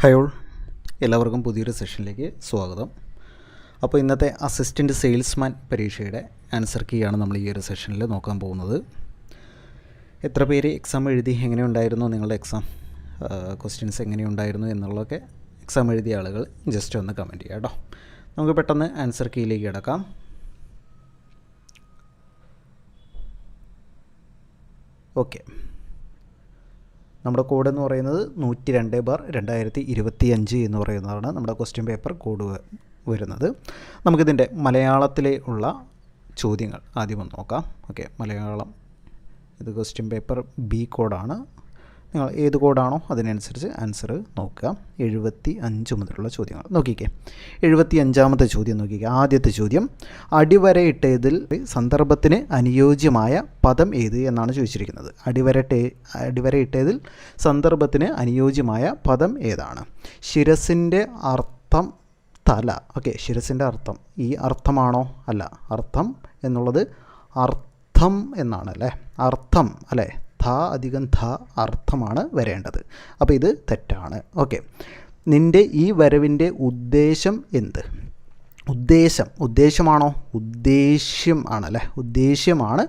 Hi all എല്ലാവർക്കും പുതിയൊരു സെഷനിലേക്ക് സ്വാഗതം. അപ്പോൾ ഇന്നത്തെ അസിസ്റ്റന്റ് സെയിൽസ്മാൻ പരീക്ഷയുടെ ആൻസർ കീയാണ് നമ്മൾ ഈ ഒരു സെഷനിൽ നോക്കാൻ പോകുന്നത്. എത്ര പേര് എക്സാം എഴുതി എങ്ങനെയുണ്ടായിരുന്നു? നിങ്ങളുടെ എക്സാം ക്വസ്റ്റ്യൻസ് എങ്ങനെയുണ്ടായിരുന്നു എന്നുള്ളതൊക്കെ എക്സാം എഴുതിയ ആളുകൾ ജസ്റ്റ് ഒന്ന് കമന്റ് ചെയ്യാം കേട്ടോ. നമുക്ക് പെട്ടെന്ന് ആൻസർ കീയിലേക്ക് കിടക്കാം. ഓക്കെ നമ്മുടെ കോഡ് എന്ന് പറയുന്നത് നൂറ്റി രണ്ട് ബാർ രണ്ടായിരത്തി ഇരുപത്തി അഞ്ച് എന്ന് പറയുന്നതാണ് നമ്മുടെ ക്വസ്റ്റ്യൻ പേപ്പർ കോഡ് വരുന്നത്. നമുക്കിതിന്റെ മലയാളത്തിലെ ഉള്ള ചോദ്യങ്ങൾ ആദ്യം ഒന്ന് നോക്കാം. ഓക്കെ മലയാളം. ഇത് ക്വസ്റ്റ്യൻ പേപ്പർ ബി കോഡാണ് നിങ്ങൾ ഏത് കോഡാണോ അതിനനുസരിച്ച് ആൻസർ നോക്കുക. എഴുപത്തി അഞ്ച് മുതലുള്ള ചോദ്യങ്ങൾ. നോക്കിക്കേ. എഴുപത്തി അഞ്ചാമത്തെ ചോദ്യം നോക്കിക്കേ. ആദ്യത്തെ ചോദ്യം അടിവരയിട്ടതിൽ സന്ദർഭത്തിന് അനുയോജ്യമായ പദം ഏത് എന്നാണ് ചോദിച്ചിരിക്കുന്നത്. അടിവരട്ടെ അടിവരയിട്ടതിൽ സന്ദർഭത്തിന് അനുയോജ്യമായ പദം ഏതാണ്? ശിരസിന്റെ അർത്ഥം തല. ഓക്കെ ശിരസിന്റെ അർത്ഥം. ഈ അർത്ഥമാണോ? അല്ല. അർത്ഥം എന്നുള്ളത് അർത്ഥം എന്നാണ് അല്ലേ അർത്ഥം അല്ലേ? ധ അധികം ധ അർത്ഥമാണ് വരേണ്ടത്. അപ്പോൾ ഇത് തെറ്റാണ്. ഓക്കെ. നിന്റെ ഈ വരവിന്റെ ഉദ്ദേശം എന്ത്? ഉദ്ദേശം. ഉദ്ദേശമാണോ? ഉദ്ദേശ്യം ആണല്ലേ? ഉദ്ദേശ്യമാണ്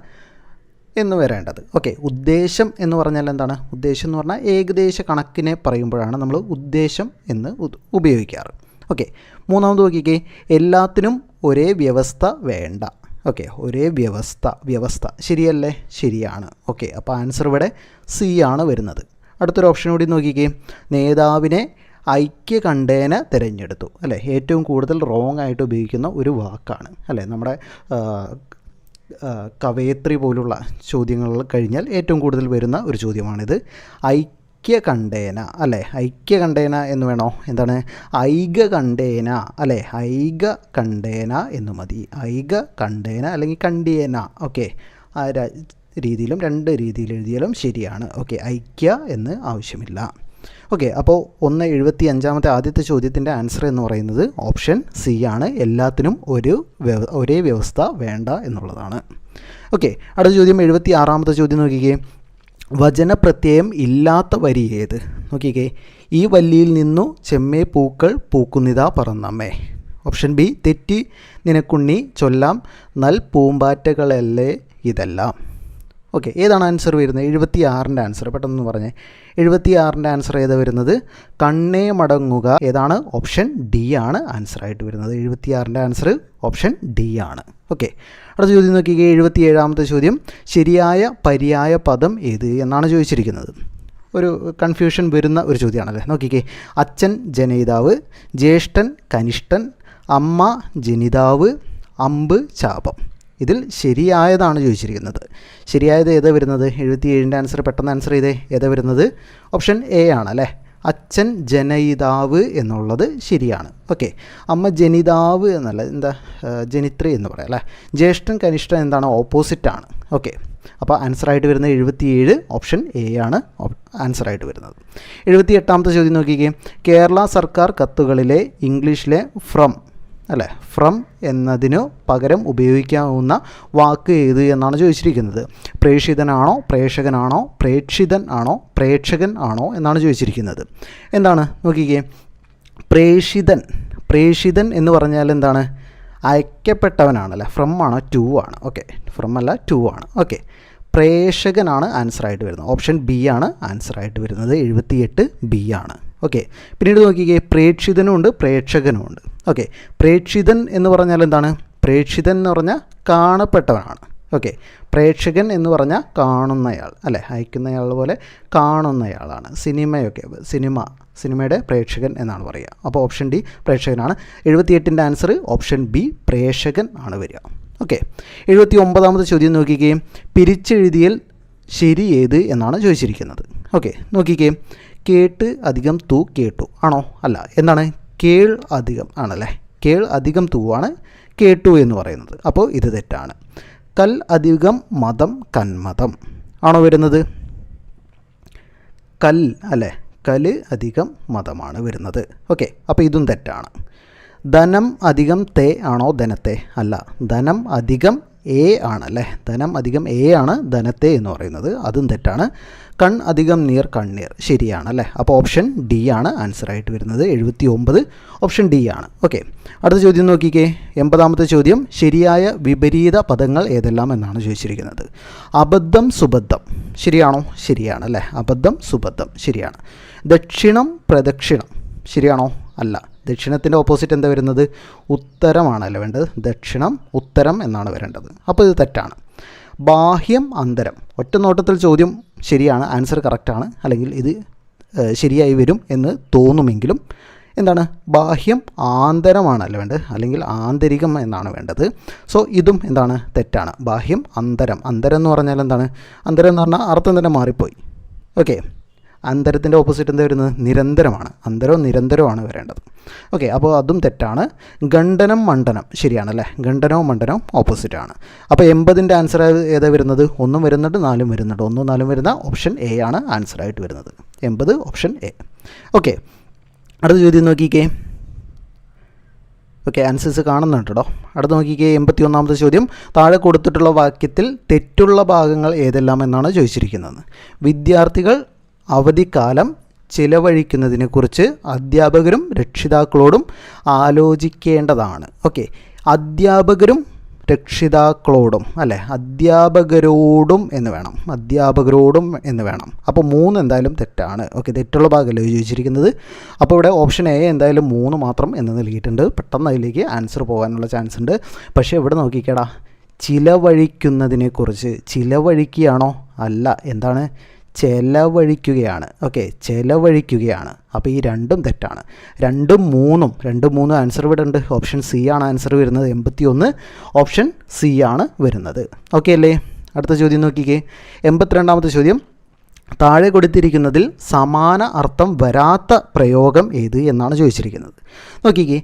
എന്ന് വരേണ്ടത്. ഓക്കെ. ഉദ്ദേശം എന്ന് പറഞ്ഞാൽ എന്താണ്? ഉദ്ദേശം എന്ന് പറഞ്ഞാൽ ഏകദേശ കണക്കിനെ പറയുമ്പോഴാണ് നമ്മൾ ഉദ്ദേശം എന്ന് ഉപയോഗിക്കാറ്. ഓക്കെ. മൂന്നാമത് നോക്കിക്കേ. എല്ലാത്തിനും ഒരേ വ്യവസ്ഥ വേണ്ട. ഓക്കെ ഒരേ വ്യവസ്ഥ വ്യവസ്ഥ. ശരിയല്ലേ? ശരിയാണ്. ഓക്കെ അപ്പോൾ ആൻസർ ഇവിടെ സി ആണ് വരുന്നത്. അടുത്തൊരു ഓപ്ഷൻ കൂടി നോക്കിക്കേ. നേതാവിനെ ഐക്യ കണ്ടേന തിരഞ്ഞെടുത്തു. അല്ലേ? ഏറ്റവും കൂടുതൽ റോങ് ആയിട്ട് ഉപയോഗിക്കുന്ന ഒരു വാക്കാണ്. അല്ലേ? നമ്മുടെ കവയത്രി പോലുള്ള ചോദ്യങ്ങൾ കഴിഞ്ഞാൽ ഏറ്റവും കൂടുതൽ വരുന്ന ഒരു ചോദ്യമാണിത്. ഐക്യകണ്ഠേന അല്ലേ? ഐക്യകണ്ഠേന എന്ന് വേണോ? എന്താണ്? ഐകകണ്ഠേന അല്ലേ? ഐകകണ്ഠേന എന്ന് മതി. ഐകകണ്ഠേന അല്ലെങ്കിൽ കണ്ഠേന ഓക്കെ. ആ രീതിയിലും രണ്ട് രീതിയിൽ എഴുതിയാലും ശരിയാണ്. ഓക്കെ ഐക്യ എന്ന് ആവശ്യമില്ല. ഓക്കെ അപ്പോൾ ഒന്ന് എഴുപത്തി അഞ്ചാമത്തെ ആദ്യത്തെ ചോദ്യത്തിന്റെ ആൻസർ എന്ന് പറയുന്നത് ഓപ്ഷൻ സി ആണ്. എല്ലാത്തിനും ഒരു ഒരേ വ്യവസ്ഥ വേണ്ട എന്നുള്ളതാണ്. ഓക്കെ അടുത്ത ചോദ്യം എഴുപത്തി ആറാമത്തെ ചോദ്യം നോക്കിക്കേ. വചനപ്രത്യയം ഇല്ലാത്ത വരി ഏത്? നോക്കിക്കേ. ഈ വല്ലിയിൽ നിന്നു ചെമ്മേ പൂക്കൾ പൂക്കുന്നിതാ പറന്നമ്മേ. ഓപ്ഷൻ ബി തെറ്റി നിനക്കുണ്ണി ചൊല്ലാം നൽ പൂമ്പാറ്റകളല്ലേ ഇതെല്ലാം. ഓക്കെ ഏതാണ് ആൻസർ വരുന്നത്? എഴുപത്തി ആറിന്റെ ആൻസർ പെട്ടെന്ന് പറഞ്ഞേ. എഴുപത്തി ആറിന്റെ ആൻസർ ഏതാ വരുന്നത്? കണ്ണേ മടങ്ങുക. ഏതാണ്? ഓപ്ഷൻ ഡി ആണ് ആൻസർ ആയിട്ട് വരുന്നത്. എഴുപത്തി ആറിന്റെ ആൻസർ ഓപ്ഷൻ ഡി ആണ്. ഓക്കെ അടുത്ത ചോദ്യം നോക്കിക്കേ. എഴുപത്തി ഏഴാമത്തെ ചോദ്യം. ശരിയായ പര്യായ പദം ഏത് എന്നാണ് ചോദിച്ചിരിക്കുന്നത്. ഒരു കൺഫ്യൂഷൻ വരുന്ന ഒരു ചോദ്യമാണല്ലേ? നോക്കിക്കേ. അച്ഛൻ ജനയിതാവ് ജ്യേഷ്ഠൻ കനിഷ്ഠൻ അമ്മ ജനിതാവ് അമ്പ് ചാപം. ഇതിൽ ശരിയായതാണ് ചോദിച്ചിരിക്കുന്നത്. ശരിയായത് ഏതാ വരുന്നത്? എഴുപത്തി ഏഴിന്റെ ആൻസർ പെട്ടെന്ന് ആൻസർ ചെയ്തേ. ഏതാ വരുന്നത്? ഓപ്ഷൻ എ ആണ് അല്ലേ? അച്ഛൻ ജനയിതാവ് എന്നുള്ളത് ശരിയാണ്. ഓക്കെ അമ്മ ജനിതാവ് എന്നല്ല എന്താ ജനിത്രി എന്ന് പറയാം അല്ലേ? ജ്യേഷ്ഠൻ കനിഷ്ഠൻ എന്താണ്? ഓപ്പോസിറ്റാണ് ഓക്കെ അപ്പോൾ ആൻസറായിട്ട് വരുന്നത് എഴുപത്തിയേഴ് ഓപ്ഷൻ എ ആണ് ആൻസറായിട്ട് വരുന്നത്. എഴുപത്തി എട്ടാമത്തെ ചോദ്യം നോക്കിക്കേ. കേരള സർക്കാർ കത്തുകളിലെ ഇംഗ്ലീഷിലെ ഫ്രം അല്ലേ? ഫ്രം എന്നതിനു പകരം ഉപയോഗിക്കാവുന്ന വാക്ക് ഏത് എന്നാണ് ചോദിച്ചിരിക്കുന്നത്. പ്രേക്ഷിതനാണോ പ്രേക്ഷകനാണോ പ്രേക്ഷിതൻ ആണോ പ്രേക്ഷകൻ ആണോ എന്നാണ് ചോദിച്ചിരിക്കുന്നത്. എന്താണ്? നോക്കിക്കേ. പ്രേക്ഷിതൻ പ്രേക്ഷിതൻ എന്ന് പറഞ്ഞാൽ എന്താണ്? അയക്കപ്പെട്ടവനാണല്ലേ? ഫ്രം ആണോ ടു ആണ്. ഓക്കെ ഫ്രം അല്ല ടു ആണ്. ഓക്കെ പ്രേക്ഷകനാണ് ആൻസറായിട്ട് വരുന്നത്. ഓപ്ഷൻ ബി ആണ് ആൻസറായിട്ട് വരുന്നത്. എഴുപത്തിയെട്ട് ബി ആണ്. ഓക്കെ പിന്നീട് നോക്കിക്കേ പ്രേക്ഷിതനും ഉണ്ട് പ്രേക്ഷകനും ഉണ്ട് ഓക്കെ പ്രേക്ഷിതൻ എന്ന് പറഞ്ഞാൽ എന്താണ്? പ്രേക്ഷിതൻ എന്ന് പറഞ്ഞാൽ കാണപ്പെട്ടവനാണ്. ഓക്കെ പ്രേക്ഷകൻ എന്ന് പറഞ്ഞാൽ കാണുന്നയാൾ അല്ലേ? അയക്കുന്നയാൾ പോലെ കാണുന്നയാളാണ്. സിനിമയൊക്കെ സിനിമ സിനിമയുടെ പ്രേക്ഷകൻ എന്നാണ് പറയുക. അപ്പോൾ ഓപ്ഷൻ ഡി പ്രേക്ഷകനാണ്. എഴുപത്തിയെട്ടിന്റെ ആൻസർ ഓപ്ഷൻ ബി പ്രേക്ഷകൻ ആണ് വരിക. ഓക്കെ എഴുപത്തി ഒമ്പതാമത്തെ ചോദ്യം നോക്കിക്കുകയും പിരിച്ചെഴുതിയൽ ശരി ഏത് എന്നാണ് ചോദിച്ചിരിക്കുന്നത്. ഓക്കെ നോക്കിക്കേ കേട്ട് അധികം തൂ കേട്ടു. ആണോ? അല്ല. എന്താണ്? കേൾ അധികം ആണല്ലേ? കേൾ അധികം തൂവാണ് കേട്ടു എന്ന് പറയുന്നത്. അപ്പോൾ ഇത് തെറ്റാണ്. കൽ അധികം മതം കന്മതം. ആണോ വരുന്നത്? കൽ അല്ലേ? കൽ അധികം മതമാണ് വരുന്നത്. ഓക്കെ. അപ്പോൾ ഇതും തെറ്റാണ്. ധനം അധികം തേ ആണോ? ധനത്തെ. അല്ല. ധനം അധികം എ ആണ് അല്ലേ ധനം അധികം എ ആണ് ധനത്തെ എന്ന് പറയുന്നത്. അതും തെറ്റാണ്. കൺ അധികം നീർ കണ്ണീർ. ശരിയാണ് അല്ലേ അപ്പോൾ ഓപ്ഷൻ ഡി ആണ് ആൻസർ ആയിട്ട് വരുന്നത്. എഴുപത്തി ഒമ്പത് ഓപ്ഷൻ ഡി ആണ്. ഓക്കെ അടുത്ത ചോദ്യം നോക്കിക്കേ. എൺപതാമത്തെ ചോദ്യം. ശരിയായ വിപരീത പദങ്ങൾ ഏതെല്ലാം എന്നാണ് ചോദിച്ചിരിക്കുന്നത്. അബദ്ധം സുബദ്ധം. ശരിയാണോ? ശരിയാണ് അല്ലേ അബദ്ധം സുബദ്ധം. ശരിയാണ്. ദക്ഷിണം പ്രദക്ഷിണം. ശരിയാണോ? അല്ല. ദക്ഷിണത്തിന്റെ ഓപ്പോസിറ്റ് എന്താ വരുന്നത്? ഉത്തരമാണല്ലോ വേണ്ടത്? ദക്ഷിണം ഉത്തരം എന്നാണ് വരേണ്ടത്. അപ്പോൾ ഇത് തെറ്റാണ്. ബാഹ്യം അന്തരം. ഒറ്റ നോട്ടത്തിൽ ചോദ്യം ശരിയാണ് ആൻസർ കറക്റ്റാണ് അല്ലെങ്കിൽ ഇത് ശരിയായി വരും എന്ന് തോന്നുമെങ്കിലും എന്താണ്? ബാഹ്യം ആന്തരമാണല്ലോ വേണ്ടത്? അല്ലെങ്കിൽ ആന്തരികം എന്നാണ് വേണ്ടത്. സോ ഇതും എന്താണ്? തെറ്റാണ്. ബാഹ്യം അന്തരം. അന്തരം എന്ന് പറഞ്ഞാൽ എന്താണ്? അന്തരം എന്ന് പറഞ്ഞാൽ അർത്ഥം തന്നെ മാറിപ്പോയി. ഓക്കെ അന്തരത്തിന്റെ ഓപ്പോസിറ്റ് എന്താ വരുന്നത്? നിരന്തരമാണ്. അന്തരവും നിരന്തരവുമാണ് വരേണ്ടത്. ഓക്കെ അപ്പോൾ അതും തെറ്റാണ്. ഖണ്ഡനം മണ്ഡനം ശരിയാണല്ലേ? ഖണ്ഡനവും മണ്ഡനവും ഓപ്പോസിറ്റാണ് അപ്പോൾ എൺപതിന്റെ ആൻസർ ഏതാ വരുന്നത്? ഒന്നും വരുന്നുണ്ട് നാലും വരുന്നുണ്ട്. ഒന്നും നാലും വരുന്ന ഓപ്ഷൻ എ ആണ് ആൻസർ ആയിട്ട് വരുന്നത്. എൺപത് ഓപ്ഷൻ എ ഓക്കെ അടുത്ത ചോദ്യം നോക്കിക്കേ. ഓക്കെ ആൻസേഴ്സ് കാണുന്നുണ്ട് അടുത്ത് നോക്കിക്കേ എൺപത്തി ഒന്നാമത്തെ ചോദ്യം. താഴെ കൊടുത്തിട്ടുള്ള വാക്യത്തിൽ തെറ്റുള്ള ഭാഗങ്ങൾ ഏതെല്ലാം എന്നാണ് ചോദിച്ചിരിക്കുന്നത്. വിദ്യാർത്ഥികൾ അവധിക്കാലം ചിലവഴിക്കുന്നതിനെക്കുറിച്ച് അധ്യാപകരും രക്ഷിതാക്കളോടും ആലോചിക്കേണ്ടതാണ്. ഓക്കെ അധ്യാപകരും രക്ഷിതാക്കളോടും അല്ലെ? അധ്യാപകരോടും എന്ന് വേണം. അധ്യാപകരോടും എന്ന് വേണം. അപ്പോൾ മൂന്ന് എന്തായാലും തെറ്റാണ്. ഓക്കെ തെറ്റുള്ള ഭാഗമല്ലേ ചോദിച്ചിരിക്കുന്നത് അപ്പോൾ ഇവിടെ ഓപ്ഷൻ എ എന്തായാലും മൂന്ന് മാത്രം എന്ന് നൽകിയിട്ടുണ്ട്. പെട്ടെന്ന് അതിലേക്ക് ആൻസർ പോകാനുള്ള ചാൻസ് ഉണ്ട്. പക്ഷേ ഇവിടെ നോക്കിക്കേടാ. ചിലവഴിക്കുന്നതിനെക്കുറിച്ച് ചിലവഴിക്കുകയാണോ? അല്ല. എന്താണ്? ചെലവഴിക്കുകയാണ്. ഓക്കെ ചെലവഴിക്കുകയാണ്. അപ്പോൾ ഈ രണ്ടും തെറ്റാണ്. രണ്ടും മൂന്നും രണ്ടും മൂന്നും ആൻസർ ഇവിടെ ഉണ്ട് ഓപ്ഷൻ സി ആണ് ആൻസർ വരുന്നത്. എൺപത്തി ഒന്ന് ഓപ്ഷൻ സി ആണ് വരുന്നത്. ഓക്കെ അല്ലേ? അടുത്ത ചോദ്യം നോക്കിക്കേ. എൺപത്തിരണ്ടാമത്തെ ചോദ്യം. താഴെ കൊടുത്തിരിക്കുന്നതിൽ സമാന അർത്ഥം വരാത്ത പ്രയോഗം ഏത് എന്നാണ് ചോദിച്ചിരിക്കുന്നത്. നോക്കിക്കേ.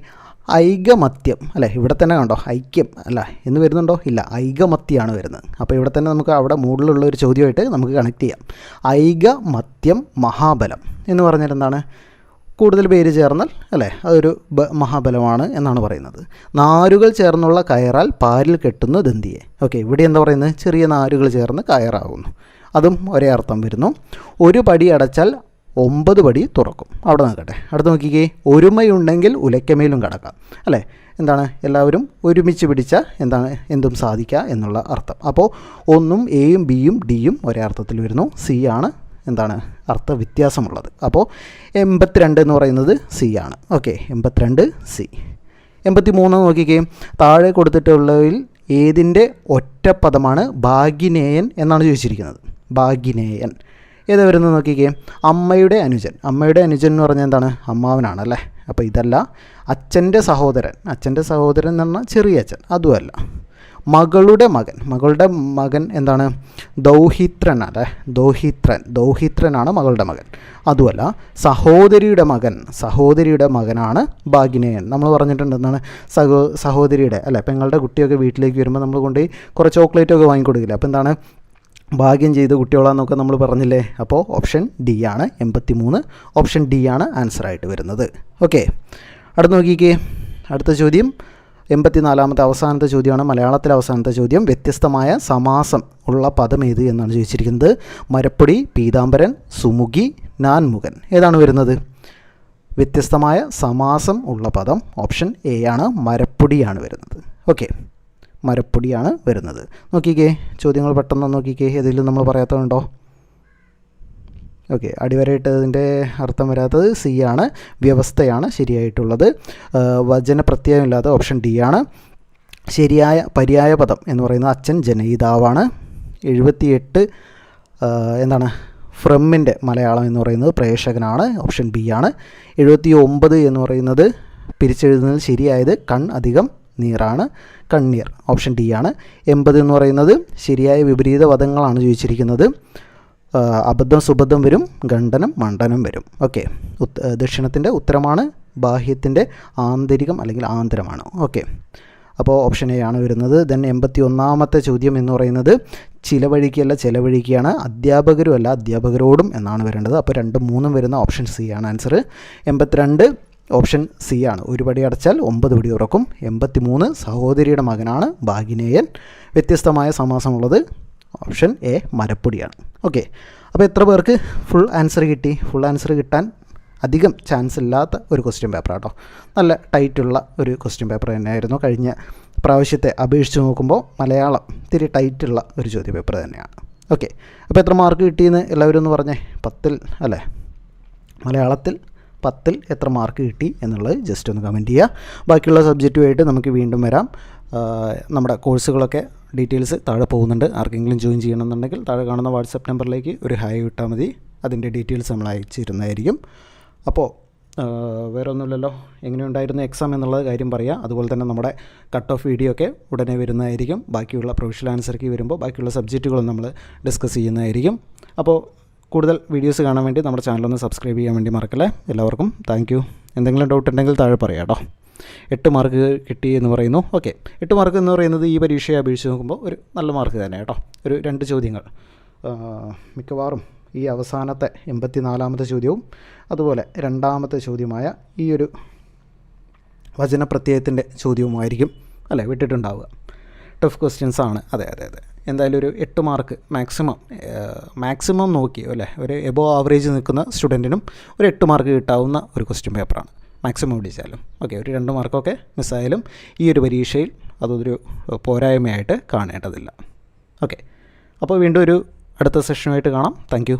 ഐകമത്യം അല്ലേ? ഇവിടെ തന്നെ കണ്ടോ? ഐക്യം അല്ല എന്ന് വരുന്നുണ്ടോ? ഇല്ല ഐകമത്യമാണ് വരുന്നത്. അപ്പോൾ ഇവിടെ തന്നെ നമുക്ക് അവിടെ മൂഡിലുള്ള ഒരു ചോദ്യമായിട്ട് നമുക്ക് കണക്ട് ചെയ്യാം. ഐകമത്യം മഹാബലം എന്ന് പറഞ്ഞാൽ എന്താണ്? കൂടുതൽ പേര് ചേർന്നാൽ അല്ലേ? അതൊരു മഹാബലമാണ് എന്നാണ് പറയുന്നത്. നാരുകൾ ചേർന്നുള്ള കയറാൽ പാരിൽ കെട്ടുന്ന ദന്തിയെ. ഓക്കെ ഇവിടെ എന്താ പറയുന്നത്? ചെറിയ നാരുകൾ ചേർന്ന് കയറാകുന്നു അതും ഒരേ അർത്ഥം വരുന്നു. ഒരു പടി അടച്ചാൽ ഒമ്പത് പടി തുറക്കും. അവിടെ നിൽക്കട്ടെ. അടുത്ത് നോക്കിക്കേ. ഒരുമയുണ്ടെങ്കിൽ ഉലയ്ക്കമേലും കടക്കാം. അല്ലേ? എന്താണ്? എല്ലാവരും ഒരുമിച്ച് പിടിച്ച എന്താണ്? എന്തും സാധിക്കുക എന്നുള്ള അർത്ഥം. അപ്പോൾ ഒന്നും എയും ബിയും ഡിയും ഒരേ അർത്ഥത്തിൽ വരുന്നു. സി ആണ് എന്താണ്? അർത്ഥ വ്യത്യാസമുള്ളത് അപ്പോൾ എൺപത്തിരണ്ട് എന്ന് പറയുന്നത് സി ആണ്. ഓക്കെ. എൺപത്തിരണ്ട് സി. എൺപത്തി മൂന്ന് നോക്കിക്കേ. താഴെ കൊടുത്തിട്ടുള്ളതിൽ ഏതിന്റെ ഒറ്റപ്പദമാണ് ഭാഗ്യനേയൻ എന്നാണ് ചോദിച്ചിരിക്കുന്നത്. ഭാഗ്യനേയൻ ഏതാ വരുന്നത് നോക്കിക്കേ? അമ്മയുടെ അനുജൻ. അമ്മയുടെ അനുജൻ എന്ന് പറഞ്ഞാൽ എന്താണ്? അമ്മാവനാണ് അല്ലേ അപ്പോൾ ഇതല്ല അച്ഛന്റെ സഹോദരൻ. അച്ഛന്റെ സഹോദരൻ എന്ന് പറഞ്ഞാൽ ചെറിയ അച്ഛൻ അതുമല്ല. മകളുടെ മകൻ. മകളുടെ മകൻ എന്താണ്? ദൗഹിത്രൻ അല്ലേ? ദൗഹിത്രൻ. ദൗഹിത്രനാണ് മകളുടെ മകൻ. അതുമല്ല സഹോദരിയുടെ മകൻ. സഹോദരിയുടെ മകനാണ് ഭാഗിനേയൻ നമ്മൾ പറഞ്ഞിട്ടുണ്ട് എന്താണ്? സഹോ സഹോദരിയുടെ അല്ലേ? പെങ്ങളുടെ കുട്ടിയൊക്കെ വീട്ടിലേക്ക് വരുമ്പോൾ നമ്മൾ കൊണ്ടുപോയി കുറേ ചോക്ലേറ്റൊക്കെ വാങ്ങിക്കൊടുക്കില്ല? അപ്പോൾ എന്താണ്? ഭാഗ്യം ചെയ്ത കുട്ടികളാന്നൊക്കെ നമ്മൾ പറഞ്ഞില്ലേ? അപ്പോൾ ഓപ്ഷൻ ഡി ആണ്. എൺപത്തി മൂന്ന് ഓപ്ഷൻ ഡി ആണ് ആൻസറായിട്ട് വരുന്നത്. ഓക്കെ അടുത്ത് നോക്കിക്കേ. അടുത്ത ചോദ്യം. എൺപത്തിനാലാമത്തെ അവസാനത്തെ ചോദ്യമാണ്. മലയാളത്തിലെ അവസാനത്തെ ചോദ്യം. വ്യത്യസ്തമായ സമാസം ഉള്ള പദം ഏത് എന്നാണ് ചോദിച്ചിരിക്കുന്നത്? മരപ്പൊടി പീതാംബരൻ സുമുഖി നാൻമുഖൻ. ഏതാണ് വരുന്നത്? വ്യത്യസ്തമായ സമാസം ഉള്ള പദം. ഓപ്ഷൻ എ ആണ്. മരപ്പൊടിയാണ് വരുന്നത്. ഓക്കെ മരപ്പൊടിയാണ് വരുന്നത്. നോക്കിക്കേ ചോദ്യങ്ങൾ പെട്ടെന്ന് നോക്കിക്കേ ഏതെങ്കിലും നമ്മൾ പറയാത്തതുണ്ടോ? ഓക്കെ അടിവരയിട്ടതിന്റെ അർത്ഥം വരാത്തത് സി ആണ് വ്യവസ്ഥയാണ് ശരിയായിട്ടുള്ളത്. വചന പ്രത്യയമില്ലാത്ത ഓപ്ഷൻ ഡി ആണ്. ശരിയായ പര്യായ പദം എന്ന് പറയുന്നത് അച്ഛൻ ജനയിതാവാണ്. എഴുപത്തിയെട്ട് എന്താണ് ഫ്രമ്മിന്റെ മലയാളം എന്ന് പറയുന്നത് പ്രേക്ഷകനാണ് ഓപ്ഷൻ ബി ആണ്. എഴുപത്തി ഒമ്പത് എന്ന് പറയുന്നത് പിരിച്ചെഴുതുന്നതിൽ ശരിയായത് കൺ അധികം നീറാണ് കണ്ണീർ. ഓപ്ഷൻ ഡി ആണ്. എൺപത് എന്ന് പറയുന്നത് ശരിയായ വിപരീത പദങ്ങളാണ് ചോദിച്ചിരിക്കുന്നത്. അബദ്ധം സുബദ്ധം വരും ഖണ്ഡനം മണ്ഡനം വരും. ഓക്കെ. ദക്ഷിണത്തിന്റെ ഉത്തരമാണ് ബാഹ്യത്തിന്റെ ആന്തരികം അല്ലെങ്കിൽ ആന്തരമാണ്. ഓക്കെ. അപ്പോൾ ഓപ്ഷൻ എ ആണ് വരുന്നത്. ദെൻ എൺപത്തി ഒന്നാമത്തെ ചോദ്യം എന്ന് പറയുന്നത് ചിലവഴിക്കല്ല ചിലവഴിക്കുകയാണ് അധ്യാപകരും അല്ല അധ്യാപകരോടും എന്നാണ് വരേണ്ടത്. അപ്പോൾ രണ്ടും മൂന്നും വരുന്ന ഓപ്ഷൻ സി ആണ് ആൻസർ എൺപത്തിരണ്ട് ഓപ്ഷൻ സി ആണ്. ഒരു പടി അടച്ചാൽ ഒമ്പത് പടി ഉറക്കും എൺപത്തി മൂന്ന് സഹോദരിയുടെ മകനാണ് ഭാഗിനേയൻ. വ്യത്യസ്തമായ സമാസമുള്ളത് ഓപ്ഷൻ എ മരപ്പൊടിയാണ്. ഓക്കെ. അപ്പോൾ എത്ര പേർക്ക് ഫുൾ ആൻസർ കിട്ടി? ഫുൾ ആൻസർ കിട്ടാൻ അധികം ചാൻസ് ഇല്ലാത്ത ഒരു ക്വസ്റ്റ്യൻ പേപ്പർ കേട്ടോ നല്ല ടൈറ്റുള്ള ഒരു ക്വസ്റ്റ്യൻ പേപ്പർ തന്നെയായിരുന്നു. കഴിഞ്ഞ പ്രാവശ്യത്തെ അപേക്ഷിച്ച് നോക്കുമ്പോൾ മലയാളം ഇത്തിരി ടൈറ്റുള്ള ഒരു ചോദ്യ പേപ്പർ തന്നെയാണ്. ഓക്കെ. അപ്പോൾ എത്ര മാർക്ക് കിട്ടിയെന്ന് എല്ലാവരും ഒന്ന് പറഞ്ഞേ? പത്തിൽ അല്ലേ? മലയാളത്തിൽ പത്തിൽ എത്ര മാർക്ക് കിട്ടി എന്നുള്ളത് ജസ്റ്റ് ഒന്ന് കമന്റ് ചെയ്യുക. ബാക്കിയുള്ള സബ്ജക്റ്റുമായിട്ട് നമുക്ക് വീണ്ടും വരാം. നമ്മുടെ കോഴ്സുകളൊക്കെ ഡീറ്റെയിൽസ് താഴെ പോകുന്നുണ്ട്. ആർക്കെങ്കിലും ജോയിൻ ചെയ്യണമെന്നുണ്ടെങ്കിൽ താഴെ കാണുന്ന വാട്സപ്പ് നമ്പറിലേക്ക് ഒരു ഹായ് വിട്ടാൽ മതി. അതിന്റെ ഡീറ്റെയിൽസ് നമ്മൾ അയച്ചിരുന്നതായിരിക്കും. അപ്പോൾ വേറെ ഒന്നുമില്ലല്ലോ എങ്ങനെയുണ്ടായിരുന്നു എക്സാം എന്നുള്ള കാര്യം പറയാം അതുപോലെ തന്നെ നമ്മുടെ കട്ട് ഓഫ് വീഡിയോ ഒക്കെ ഉടനെ വരുന്നതായിരിക്കും. ബാക്കിയുള്ള പ്രൊഫഷണൽ ആൻസർക്ക് വരുമ്പോൾ ബാക്കിയുള്ള സബ്ജക്റ്റുകളും നമ്മൾ ഡിസ്കസ് ചെയ്യുന്നതായിരിക്കും. അപ്പോൾ കൂടുതൽ വീഡിയോസ് കാണാൻ വേണ്ടി നമ്മുടെ ചാനലൊന്ന് സബ്സ്ക്രൈബ് ചെയ്യാൻ വേണ്ടി മറക്കല്ലേ? എല്ലാവർക്കും താങ്ക് യു എന്തെങ്കിലും ഡൗട്ട് ഉണ്ടെങ്കിൽ താഴെ പറയാം കേട്ടോ. എട്ട് മാർക്ക് കിട്ടി എന്ന് പറയുന്നു. ഓക്കെ എട്ട് മാർക്ക് എന്ന് പറയുന്നത് ഈ പരീക്ഷയെ അപേക്ഷിച്ച് നോക്കുമ്പോൾ ഒരു നല്ല മാർക്ക് തന്നെ കേട്ടോ. ഒരു രണ്ട് ചോദ്യങ്ങൾ. മിക്കവാറും ഈ അവസാനത്തെ എൺപത്തി നാലാമത്തെ ചോദ്യവും അതുപോലെ രണ്ടാമത്തെ ചോദ്യമായ ഈ ഒരു വചനപ്രത്യയത്തിന്റെ ചോദ്യവുമായിരിക്കും അല്ലേ? വിട്ടിട്ടുണ്ടാവുക. ടഫ് ക്വസ്റ്റ്യൻസ് ആണ്. അതെ അതെ അതെ. എന്തായാലും ഒരു എട്ട് മാർക്ക് മാക്സിമം മാക്സിമം നോക്കി അല്ലേ? ഒരു എബോ ആവറേജ് നിൽക്കുന്ന സ്റ്റുഡന്റിനും ഒരു എട്ട് മാർക്ക് കിട്ടാവുന്ന ഒരു ക്വസ്റ്റ്യൻ പേപ്പറാണ് മാക്സിമം പിടിച്ചാലും. ഓക്കെ ഒരു രണ്ട് മാർക്കൊക്കെ മിസ്സായാലും ഈ ഒരു പരീക്ഷയിൽ അതൊരു പോരായ്മയായിട്ട് കാണേണ്ടതില്ല. ഓക്കെ അപ്പോൾ വീണ്ടും ഒരു അടുത്ത സെഷനുമായിട്ട് കാണാം. താങ്ക്